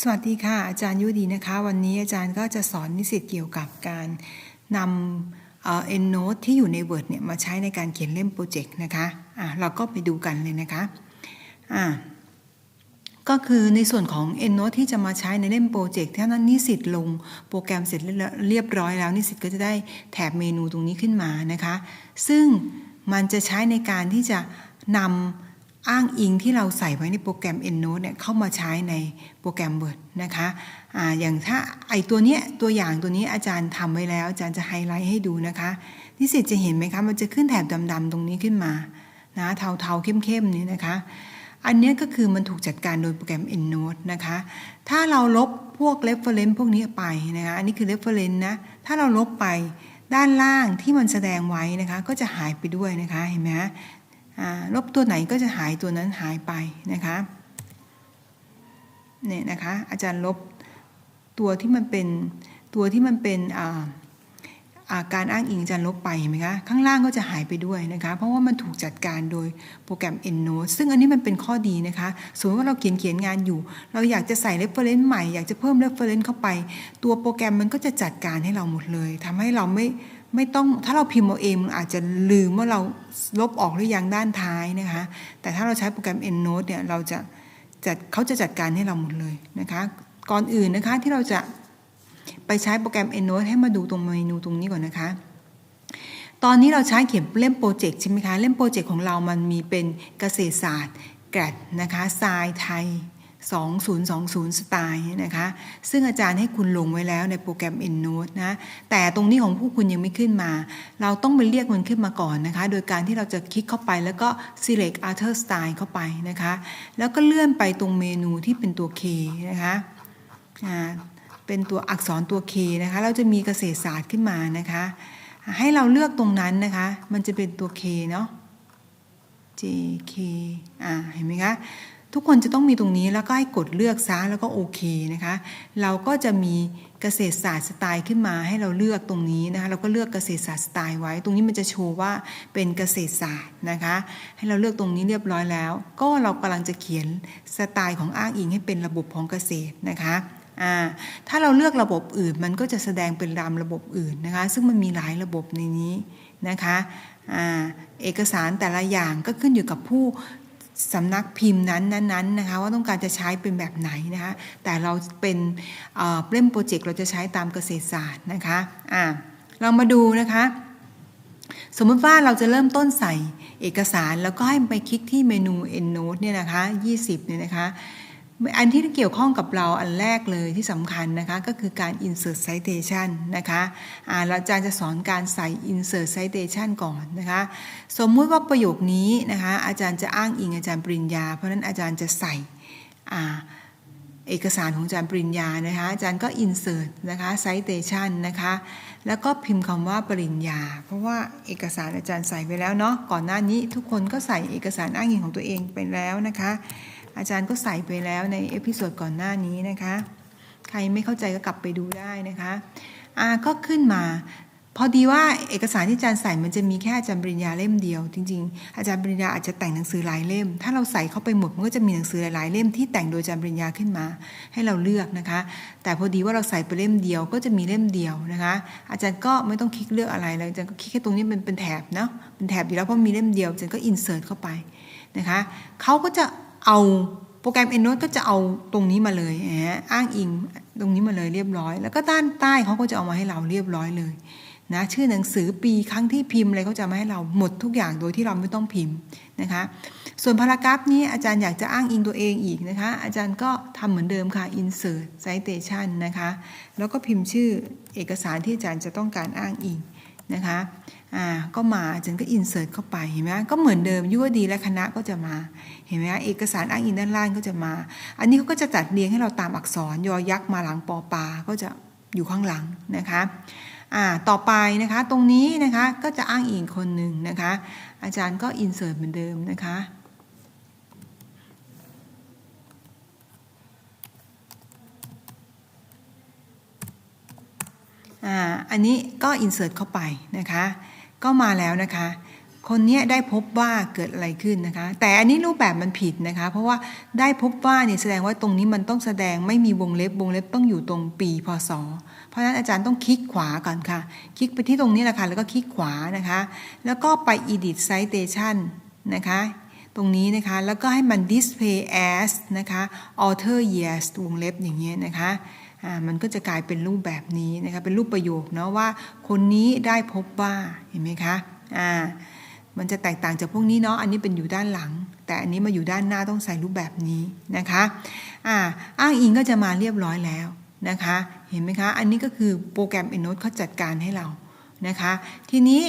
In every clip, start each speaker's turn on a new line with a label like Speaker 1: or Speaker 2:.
Speaker 1: สวัสดีค่ะ อาจารย์ยุดีนะคะ วันนี้อาจารย์ก็จะสอนนิสิตเกี่ยวกับการนำเอ็นโนตที่อยู่ใน Word เนี่ยมาใช้ในการเขียนเล่มโปรเจกต์นะคะอะเราก็ไปดูกันเลยนะคะอะก็คือในส่วนของ EndNote ที่จะมาใช้ในเล่มโปรเจกต์ถ้านั้นนิสิตลงโปรแกรมเสร็จเรียบร้อยแล้ว นิสิตก็จะได้แถบเมนูตรงนี้ขึ้นมานะคะ ซึ่งมันจะใช้ในการที่จะนำ อ้างอิงที่เราใส่ไว้ในโปรแกรม EndNote เนี่ยเข้ามาใช้ในโปรแกรม Word นะคะอะอย่างถ้าไอตัวเนี้ยตัวอย่างตัวนี้อาจารย์ทำไว้แล้ว อาจารย์จะไฮไลท์ให้ดูนะคะนิสิตจะเห็นไหมคะมันจะขึ้นแถบดำๆตรงนี้ขึ้นมานะเทาๆเข้มๆนี่นะคะ อันนี้ก็คือมันถูกจัดการโดยโปรแกรม EndNote นะคะ ถ้าเราลบพวก reference พวกนี้ไปนะคะอันนี้คือ reference นะถ้าเราลบไปด้านล่างที่มันแสดงไว้นะคะ ก็จะหายไปด้วยนะคะเห็นไหม ลบตัวไหนก็จะหายตัวนั้นหายไปนะคะเนี่ยนะคะอาจารย์ลบตัวที่มันเป็นตัวที่มันเป็นอาการอ้างอิงอาจารย์ลบไปเห็นไหมคะข้างล่างก็จะหายไปด้วยนะคะเพราะว่ามันถูกจัดการโดยโปรแกรม EndNote ซึ่งอันนี้มันเป็นข้อดีนะคะสมมติว่าเราเขียนเขียนงานอยู่ เราอยากจะใส่ reference ใหม่อยากจะเพิ่ม reference เข้าไป ตัวโปรแกรมมันก็จะจัดการให้เราหมดเลยทำให้เราไม่ ไม่ต้องถ้าเราพิมพ์เอาเองอาจจะลืมว่าเราลบออกหรือยังด้านท้ายนะคะ แต่ถ้าเราใช้โปรแกรม EndNote เนี่ยเราจะจัดเขาจะจัดการให้เราหมดเลยนะคะ ก่อนอื่นนะคะที่เราจะไปใช้โปรแกรม EndNote ให้มาดูตรงเมนูตรงนี้ก่อนนะคะ ตอนนี้เราใช้เขียนเล่มโปรเจกต์ใช่ไหมคะ เล่มโปรเจกต์ของเรามันมีเป็นเกษตรศาสตร์แกรดนะคะทรายไทย 2020 สไตล์นะคะ ซึ่งอาจารย์ให้คุณลงไว้แล้วในโปรแกรม EndNote นะ แต่ตรงนี้ของผู้คุณยังไม่ขึ้นมา เราต้องไปเรียกมันขึ้นมาก่อนนะคะ โดยการที่เราจะคลิกเข้าไปแล้วก็ select other style เข้าไปนะคะ แล้วก็เลื่อนไปตรงเมนูที่เป็นตัว K นะคะเป็นตัวอักษรตัว K นะคะ เราจะมีเกษตรศาสตร์ขึ้นมานะคะ ให้เราเลือกตรงนั้นนะคะ มันจะเป็นตัว K เนาะ JK อ่า เห็นไหมคะ ทุกคนจะต้องมีตรงนี้แล้วก็ให้กดเลือกซะแล้วก็โอเคนะคะ เราก็จะมีเกษตรศาสตร์สไตล์ขึ้นมาให้เราเลือกตรงนี้นะคะเราก็เลือกเกษตรศาสตร์สไตล์ไว้ ตรงนี้มันจะโชว์ว่าเป็นเกษตรศาสตร์นะคะ ให้เราเลือกตรงนี้เรียบร้อยแล้ว ก็เรากำลังจะเขียนสไตล์ของอ้างอิงให้เป็นระบบของเกษตรนะคะถ้าเราเลือกระบบอื่นมันก็จะแสดงเป็นรามระบบอื่นนะคะ ซึ่งมันมีหลายระบบในนี้นะคะเอกสารแต่ละอย่างก็ขึ้นอยู่กับผู้ สำนักพิมพ์นั้นนั้นนะคะว่าต้องการจะใช้เป็นแบบไหนนะคะแต่เราเป็นเล่มโปรเจกต์เราจะใช้ตามเกษตรศาสตร์นะคะอ่าเรามาดูนะคะ สมมติว่าเราจะเริ่มต้นใส่เอกสารแล้วก็ให้ไปคลิกที่เมนู EndNote เนี่ยนะคะ 20เนี่ยนะคะ อันที่เกี่ยวข้องกับเราอันแรกเลยที่สำคัญนะคะก็คือการ insert citation นะคะอ่าราจะจะสอนการใส่ insert citation ก่อนนะคะ สมมุติว่าประโยคนี้นะคะอาจารย์จะอ้างอิงอาจารย์ปริญญา เพราะนั้นอาจารย์จะใส่อ่าเอกสารของอาจารย์ปริญญานะคะอาจารย์ก็ insert นะคะ citation นะคะแล้วก็พิมพ์คำว่าปริญญา เพราะว่าเอกสารอาจารย์ใส่ไปแล้วเนาะก่อนหน้านี้ทุกคนก็ใส่เอกสารอ้างอิงของตัวเองไปแล้วนะคะ อาจารย์ก็ใส่ไปแล้วในเอพิโซดก่อนหน้านี้นะคะ ใครไม่เข้าใจก็กลับไปดูได้นะคะอ่าก็ขึ้นมาพอดีว่าเอกสารที่อาจารย์ใส่มันจะมีแค่อาจารย์ปริญญาเล่มเดียว จริง ๆ อาจารย์ปริญญาอาจจะแต่งหนังสือหลายเล่ม ถ้าเราใส่เข้าไปหมดมันก็จะมีหนังสือหลายๆเล่มที่แต่งโดยอาจารย์ปริญญาขึ้นมา ให้เราเลือกนะคะ แต่พอดีว่าเราใส่ไปเล่มเดียวก็จะมีเล่มเดียวนะคะ อาจารย์ก็ไม่ต้องคลิกเลือกอะไรเลยอาจารย์ก็คลิกแค่ตรงนี้เป็นเป็นแถบเนาะเป็นแถบอยู่แล้วเพราะมีเล่มเดียวอาจารย์ก็อินเสิร์ตเข้าไปนะคะเขาก็จะ เอาโปรแกรม EndNote ก็จะเอาตรงนี้มาเลยอ้างอิงตรงนี้มาเลยเรียบร้อย แล้วก็ด้านใต้เขาก็จะเอามาให้เราเรียบร้อยเลยนะชื่อหนังสือปีครั้งที่พิมพ์อะไรเขาจะมาให้เราหมดทุกอย่างโดยที่เราไม่ต้องพิมพ์นะคะ ส่วนพารากราฟนี้อาจารย์อยากจะอ้างอิงตัวเองอีกนะคะ อาจารย์ก็ทำเหมือนเดิมค่ะ insert citation นะคะ แล้วก็พิมพ์ชื่อเอกสารที่อาจารย์จะต้องการอ้างอิง นะคะอ่าก็มาอาจารย์ก็อินเสิร์ตเข้าไปเห็นไหมก็เหมือนเดิมยุวดีและคณะก็จะมาเห็นไหมเอกสารอ้างอิงด้านล่างก็จะมา อันนี้เขาก็จะจัดเรียงให้เราตามอักษรยอยักษ์มาหลังปอปาก็จะอยู่ข้างหลังนะคะอ่าต่อไปนะคะตรงนี้นะคะก็จะอ้างอิงคนหนึ่งนะคะ อาจารย์ก็อินเสิร์ตเหมือนเดิมนะคะ อันนี้ก็อินเสิร์ตเข้าไปนะคะ ก็มาแล้วนะคะ คนเนี้ยได้พบว่าเกิดอะไรขึ้นนะคะ แต่อันนี้รูปแบบมันผิดนะคะ เพราะว่าได้พบว่าเนี่ยแสดงว่าตรงนี้มันต้องแสดงไม่มีวงเล็บวงเล็บต้องอยู่ตรงปีพศ เพราะฉะนั้นอาจารย์ต้องคลิกขวาก่อนค่ะ คลิกไปที่ตรงนี้แหละค่ะแล้วก็คลิกขวานะคะ แล้วก็ไป edit citation นะคะตรงนี้นะคะ แล้วก็ให้มัน display as นะคะ author years วงเล็บอย่างเงี้ยนะคะ มันก็จะกลายเป็นรูปแบบนี้นะคะเป็นรูปประโยคเนาะว่าคนนี้ได้พบว่าเห็นไหมคะอ่ามันจะแตกต่างจากพวกนี้เนาะอันนี้เป็นอยู่ด้านหลัง แต่อันนี้มาอยู่ด้านหน้าต้องใส่รูปแบบนี้นะคะอ่าอ้างอิงก็จะมาเรียบร้อยแล้วนะคะ เห็นไหมคะ อันนี้ก็คือโปรแกรม EndNote เขาจัดการให้เรา นะคะ ทีนี้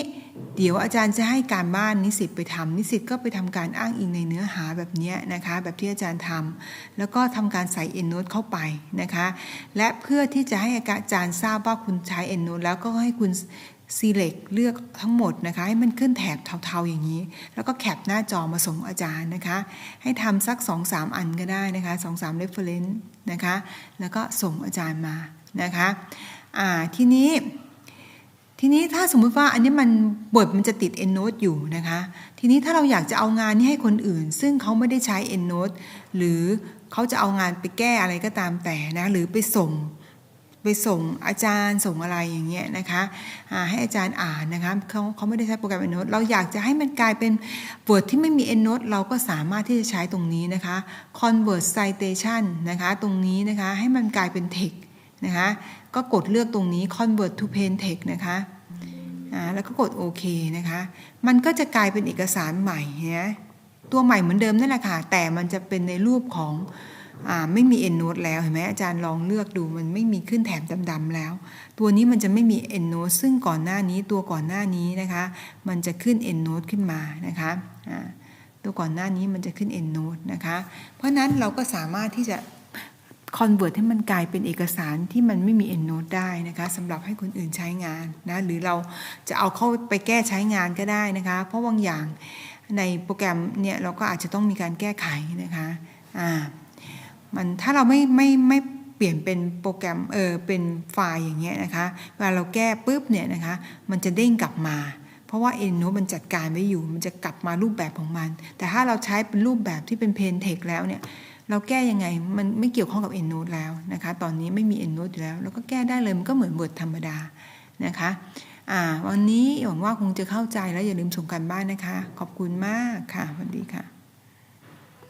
Speaker 1: เดี๋ยวอาจารย์จะให้การบ้านนิสิตไปทำนิสิตก็ไปทำการอ้างอิงในเนื้อหาแบบนี้นะคะ แบบที่อาจารย์ทำแล้วก็ทำการใส่ EndNote เข้าไปนะคะ และเพื่อที่จะให้อาจารย์ทราบว่าคุณใช้ EndNote แล้วก็ให้คุณ select เลือกทั้งหมดนะคะ ให้มันขึ้นแถบเทาๆอย่างนี้ แล้วก็แคปหน้าจอมาส่งอาจารย์นะคะ ให้ทำสัก 2-3 อันก็ได้นะคะ 2-3 reference นะคะ แล้วก็ส่งอาจารย์มานะคะ อ่า ทีนี้ ทีนี้ถ้าสมมุติว่าอันนี้มันบทมันจะติด EndNote อยู่นะคะ ทีนี้ถ้าเราอยากจะเอางานนี้ให้คนอื่น ซึ่งเขาไม่ได้ใช้ EndNote หรือเขาจะเอางานไปแก้อะไรก็ตามแต่นะหรือไปส่งไปส่งอาจารย์ส่งอะไรอย่างเงี้ยนะคะให้อาจารย์อ่านนะคะเขาเขาไม่ได้ใช้โปรแกรม EndNote เราอยากจะให้มันกลายเป็น Word ที่ไม่มี EndNote เราก็สามารถที่จะใช้ตรงนี้นะคะ Convert Citation นะคะตรงนี้นะคะให้มันกลายเป็น text นะคะก็กดเลือกตรงนี้ convert to plain text นะคะแล้วก็กดโอเคนะคะ มันก็จะกลายเป็นเอกสารใหม่นะตัวใหม่เหมือนเดิมนั่นแหละค่ะ แต่มันจะเป็นในรูปของอไม่มี endnote แล้วเห็นไหมอาจารย์ลองเลือกดูมันไม่มีขึ้นแถบดำๆแล้ว ตัวนี้มันจะไม่มี endnote ซึ่งก่อนหน้านี้ตัวก่อนหน้านี้นะคะ มันจะขึ้น endnote ขึ้นมานะคะตัวก่อนหน้านี้มันจะขึ้น endnote นะคะ เพราะนั้นเราก็สามารถที่จะ convert ให้มันกลายเป็นเอกสารที่มันไม่มี EndNote ได้นะคะสำหรับให้คนอื่นใช้งานนะหรือเราจะเอาเข้าไปแก้ใช้งานก็ได้นะคะ เพราะบางอย่างในโปรแกรมเนี่ยเราก็อาจจะต้องมีการแก้ไขนะคะอ่ามันถ้าเราไม่ไม่ไม่เปลี่ยนเป็นโปรแกรมเออเป็นไฟล์อย่างเงี้ยนะคะเวลาเราแก้ปุ๊บเนี่ยนะคะมันจะเด้งกลับมา ราะว่าเอ็นโนมันจัดการไว้อยู่ มันจะกลับมารูปแบบของมัน แต่ถ้าเราใช้เป็นรูปแบบที่เป็นเพนเทคแล้วเนี่ยเราแก้ยังไงมันไม่เกี่ยวข้องกับเอ็นโนดแล้วนะคะ ตอนนี้ไม่มีเอ็นโนดอยู่แล้วเราก็แก้ได้เลยมันก็เหมือนบทธรรมดานะคะวันนี้หวังว่าคงจะเข้าใจแล้วอย่าลืมส่งกันบ้านนะคะ ขอบคุณมากค่ะสวัสดีค่ะ